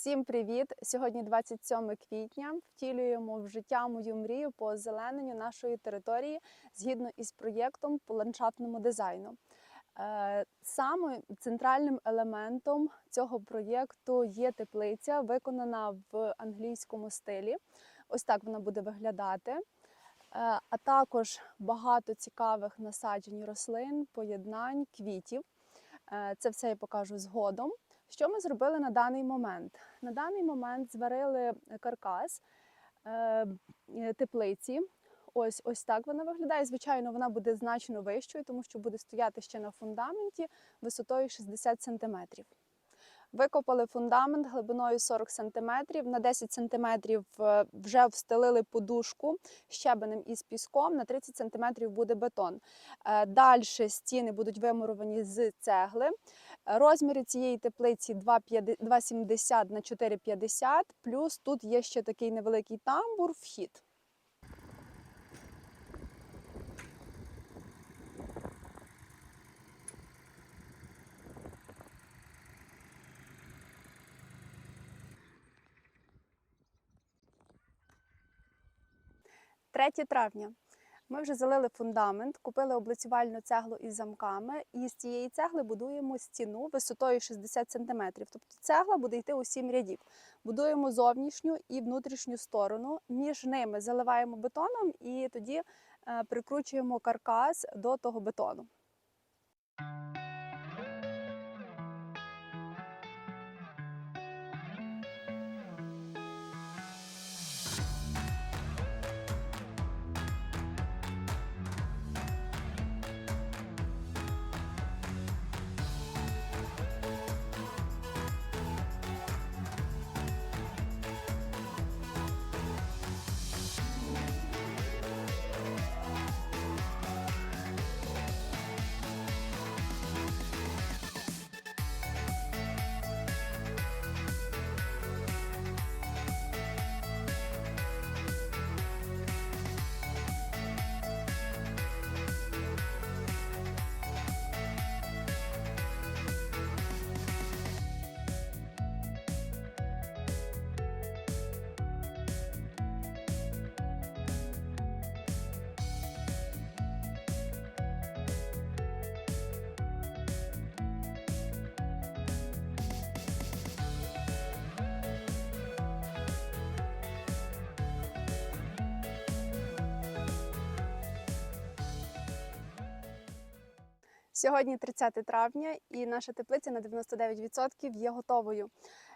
Всім привіт! Сьогодні 27 квітня. Втілюємо в життя мою мрію по озелененню нашої території згідно із проєктом по ландшафтному дизайну. Е, Саме центральним елементом цього проєкту є теплиця, виконана в англійському стилі. Ось так вона буде виглядати. Е, А також багато цікавих насаджень рослин, поєднань, квітів. Е, Це все я покажу згодом. Що ми зробили на даний момент? На даний момент зварили каркас е, е, теплиці. Ось ось так вона виглядає. Звичайно, вона буде значно вищою, тому що буде стояти ще на фундаменті висотою 60 см. Викопали фундамент глибиною 40 см. На 10 см вже встелили подушку щебенем із піском, на 30 см буде бетон. Далі стіни будуть вимуровані з цегли. Розміри цієї теплиці 2,50 2,70 на 4,50, плюс тут є ще такий невеликий тамбур, вхід. Третє травня. Ми вже залили фундамент, купили облицювальну цеглу із замками, і з цієї цегли будуємо стіну висотою 60 см. Тобто цегла буде йти у 7 рядів. Будуємо зовнішню і внутрішню сторону. Між ними заливаємо бетоном і тоді е, прикручуємо каркас до того бетону. Сьогодні 30 травня, і наша теплиця на 99% є готовою.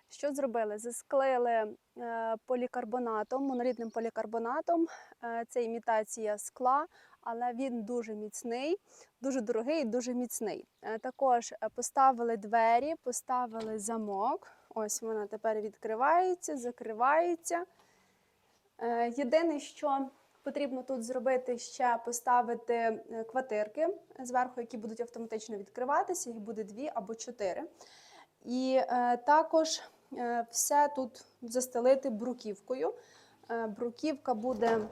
Що зробили? Засклили е, полікарбонатом, монолітним полікарбонатом. Е, Це імітація скла, але він дуже міцний, дуже дорогий і дуже міцний. Е, Також поставили двері, поставили замок. Ось вона тепер відкривається, закривається. Єдине, що Потрібно тут зробити ще поставити е, квартирки зверху, які будуть автоматично відкриватися, їх буде дві або чотири. І е, також е, все тут застелити бруківкою. Е, бруківка буде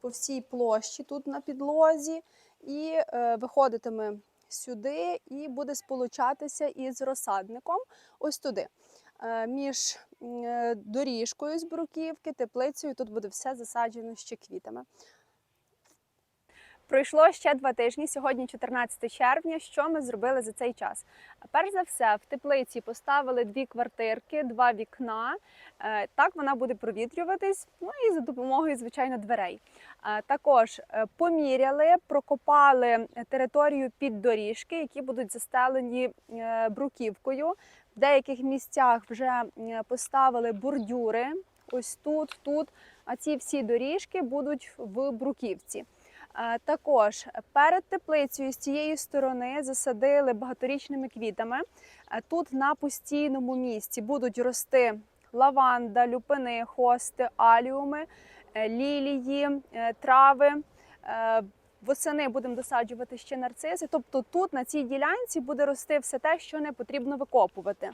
по всій площі тут на підлозі, і е, виходитиме сюди, і буде сполучатися із розсадником ось туди. Е, Між е, доріжкою з бруківки, теплицею тут буде все засаджено ще квітами. Пройшло ще два тижні. Сьогодні 14 червня. Що ми зробили за цей час? Перш за все, в теплиці поставили дві квартирки, два вікна. Е, Так вона буде провітрюватись. Ну і за допомогою, звичайно, дверей. Також поміряли, прокопали територію під доріжки, які будуть застелені бруківкою. В деяких місцях вже поставили бордюри. Ось тут, тут. А ці всі доріжки будуть в бруківці. Е, Також перед теплицею з цієї сторони засадили багаторічними квітами. Е, Тут на постійному місці будуть рости лаванда, люпини, хости, аліуми, е, лілії, трави. Восени будемо досаджувати ще нарцизи. Тобто тут на цій ділянці буде рости все те, що не потрібно викопувати.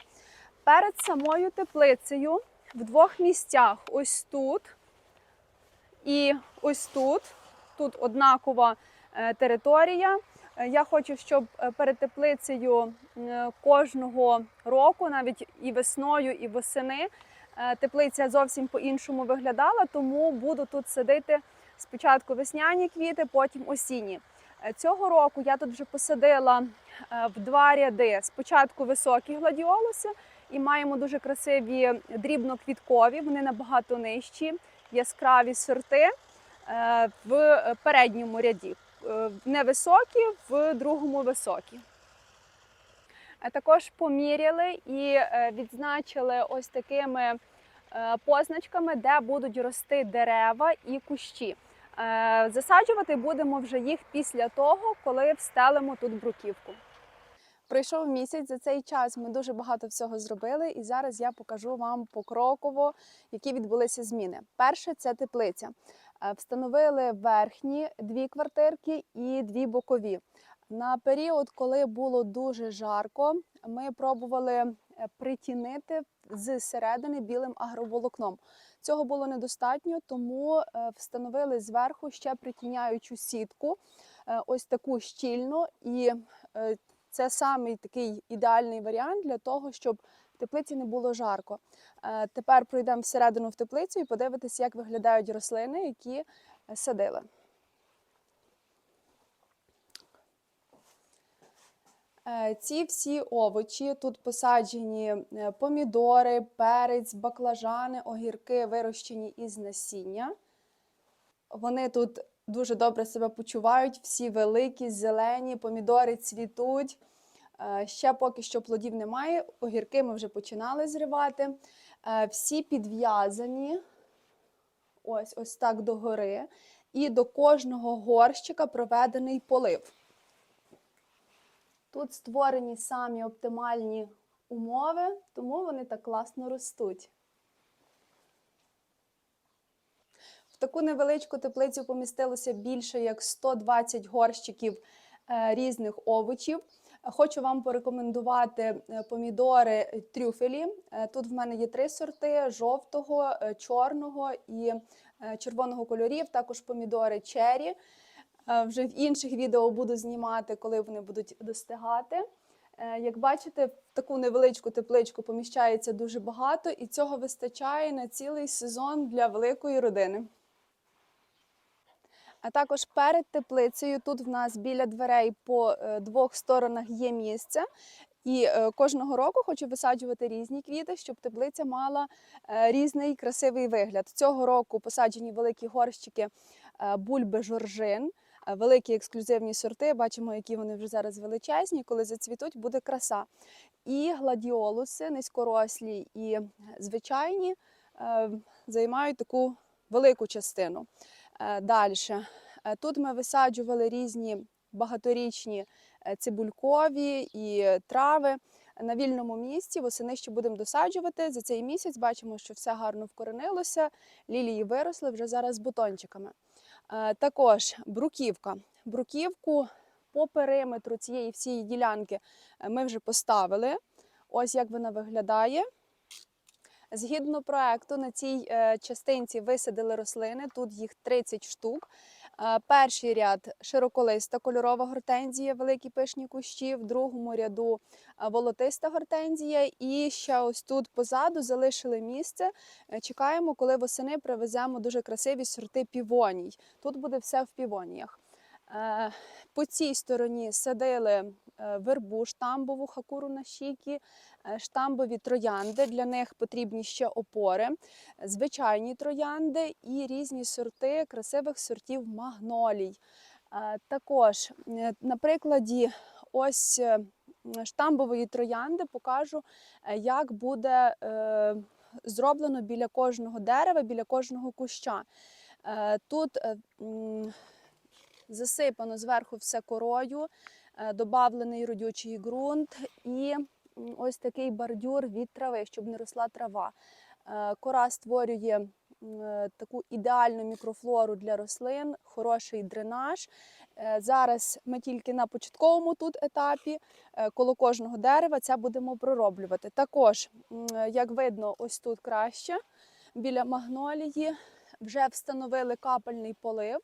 Перед самою теплицею в двох місцях, ось тут і ось тут. Тут однакова е, територія. Е, Я хочу, щоб е, перед теплицею кожного року, навіть і весною, і восени, теплиця зовсім по-іншому виглядала, тому буду тут садити спочатку весняні квіти, потім осінні. Е, Цього року я тут вже посадила е, в два ряди спочатку високі гладіолуси, і маємо дуже красиві дрібноквіткові, вони набагато нижчі, яскраві сорти е, в передньому ряді. Невисокі, в другому високі. Також поміряли і відзначили ось такими позначками, де будуть рости дерева і кущі. Е, Засаджувати будемо вже їх після того, коли встелимо тут бруківку. Пройшов місяць. За цей час ми дуже багато всього зробили, і зараз я покажу вам покроково, які відбулися зміни. Перше це теплиця. Е, Встановили верхні дві квартирки і дві бокові. На період, коли було дуже жарко, ми пробували е, притінити з середини білим агроволокном. Цього було недостатньо, тому е, встановили зверху ще притіняючу сітку, е, ось таку щільну, і це самий такий ідеальний варіант для того, щоб в теплиці не було жарко. Тепер пройдемо всередину в теплицю і подивитися, як виглядають рослини, які садили. Ці всі овочі тут посаджені е, помідори, перець, баклажани, огірки, вирощені із насіння. Вони тут дуже добре себе почувають, всі великі, зелені, помідори цвітуть. Е, Ще поки що плодів немає. Огірки ми вже починали зривати. Е, Всі підв'язані ось, ось так догори. І до кожного горщика проведений полив. Тут створені самі оптимальні умови, тому вони так класно ростуть. В таку невеличку теплицю помістилося більше як 120 горщиків е, різних овочів. Хочу вам порекомендувати е, помідори трюфелі. Е, Тут в мене є три сорти: жовтого, чорного і червоного кольорів. Також помідори чері. Е, Вже в інших відео буду знімати, коли вони будуть достигати. Е, Як бачите, в таку невеличку тепличку поміщається дуже багато, і цього вистачає на цілий сезон для великої родини. А також перед теплицею тут в нас біля дверей по е, двох сторонах є місце. І кожного року хочу висаджувати різні квіти, щоб теплиця мала різний красивий вигляд. Цього року посаджені великі горщики бульби жоржин, великі ексклюзивні сорти. Бачимо, які вони вже зараз величезні. Коли зацвітуть, буде краса. І гладіолуси низькорослі і звичайні е, займають таку велику частину. Далі. Тут ми висаджували різні багаторічні е, цибулькові і трави на вільному місці. Восени ще будемо досаджувати. За цей місяць бачимо, що все гарно вкоренилося, лілії виросли вже зараз з бутончиками. Е, Також бруківка. Бруківку по периметру цієї всієї ділянки е, ми вже поставили. Ось як вона виглядає. Згідно проекту, на цій е, частинці висадили рослини, тут їх 30 штук. Перший ряд широколиста кольорова гортензія, великі пишні кущі, в другому ряду волотиста гортензія. І ще ось тут позаду залишили місце. Е, Чекаємо, коли восени привеземо дуже красиві сорти півоній. Тут буде все в півоніях. Е, По цій стороні садили е, вербу штамбову, хакуру на щіки, е, штамбові троянди. Для них потрібні ще опори, звичайні троянди і різні сорти красивих сортів магнолій. Також на прикладі ось штамбової троянди покажу, як буде зроблено біля кожного дерева, біля кожного куща. Тут засипано зверху все корою, е, добавлений родючий ґрунт і ось такий бордюр від трави, щоб не росла трава. Е, Кора створює е, таку ідеальну мікрофлору для рослин, хороший дренаж. Зараз ми тільки на початковому тут етапі, коло кожного дерева це будемо пророблювати. Також, як видно, ось тут краще, біля магнолії вже встановили капельний полив,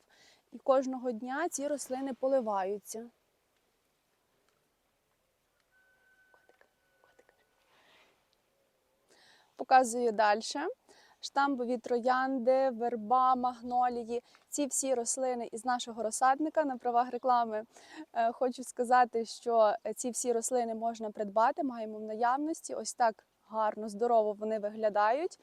і кожного дня ці рослини поливаються. Показую далі. Штамбові троянди, верба, магнолії. Ці всі рослини із нашого розсадника на правах реклами. Е, хочу сказати, що ці всі рослини можна придбати, маємо в наявності. Ось так гарно, здорово вони виглядають.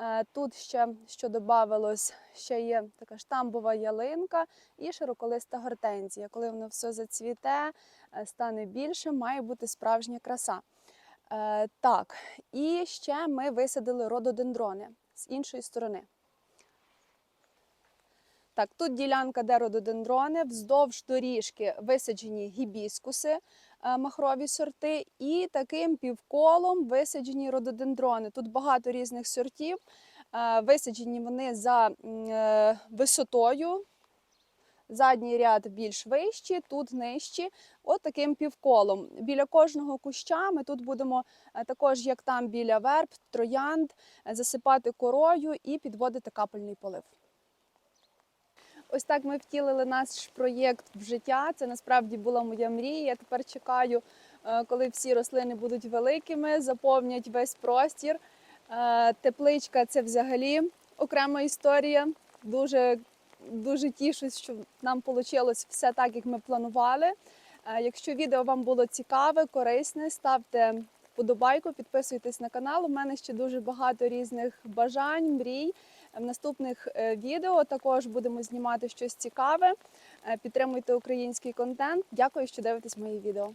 Е, Тут ще, що додавалось, ще є така штамбова ялинка і широколиста гортензія. Коли воно все зацвіте, е, стане більше, має бути справжня краса. Е, Так, і ще ми висадили рододендрони з іншої сторони. Так, тут ділянка, де рододендрони, вздовж доріжки висаджені гібіскуси, е, махрові сорти, і таким півколом висаджені рододендрони. Тут багато різних сортів. Е, Висаджені вони за е, висотою. Задній ряд більш вищі, тут нижчі. От таким півколом. Біля кожного куща ми тут будемо також, як там біля верб, троянд, засипати корою і підводити капельний полив. Ось так ми втілили наш проєкт в життя. Це насправді була моя мрія. Я тепер чекаю, е, коли всі рослини будуть великими, заповнять весь простір. Е, Тепличка це взагалі окрема історія. Дуже, дуже тішусь, що нам вийшло все так, як ми планували. Е, Якщо відео вам було цікаве, корисне, ставте вподобайку, підписуйтесь на канал. У мене ще дуже багато різних бажань, мрій. В наступних е, відео також будемо знімати щось цікаве. Е, Підтримуйте український контент. Дякую, що дивитесь мої відео.